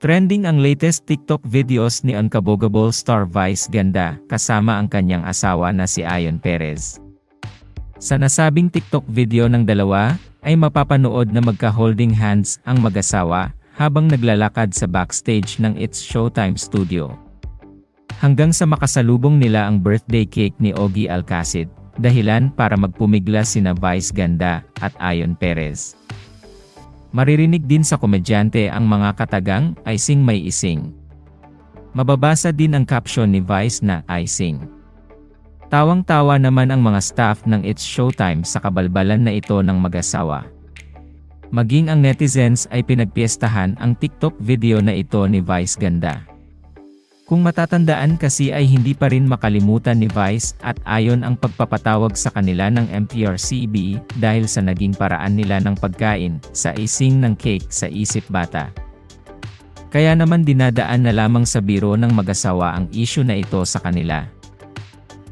Trending ang latest TikTok videos ni Unkabogable star Vice Ganda kasama ang kanyang asawa na si Ayon Perez. Sa nasabing TikTok video ng dalawa, ay mapapanood na magka-holding hands ang mag-asawa habang naglalakad sa backstage ng It's Showtime studio. Hanggang sa makasalubong nila ang birthday cake ni Ogie Alcacid, dahilan para magpumigla sina Vice Ganda at Ayon Perez. Maririnig din sa komedyante ang mga katagang, I sing may ising. Mababasa din ang caption ni Vice na, I sing. Tawang-tawa naman ang mga staff ng It's Showtime sa kabalbalan na ito ng mag-asawa. Maging ang netizens ay pinagpiestahan ang TikTok video na ito ni Vice Ganda. Kung matatandaan kasi ay hindi pa rin makalimutan ni Vice at ayon ang pagpapatawag sa kanila ng MTRCB dahil sa naging paraan nila ng pagkain sa ising ng cake sa isip bata. Kaya naman dinadaan na lamang sa biro ng mag-asawa ang issue na ito sa kanila.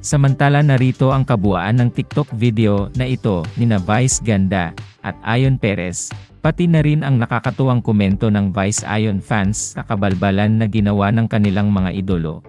Samantala narito ang kabuuan ng TikTok video na ito ni na Vice Ganda at Ayon Perez, pati na rin ang nakakatuwang komento ng Vice Ayon fans sa kabalbalan na ginawa ng kanilang mga idolo.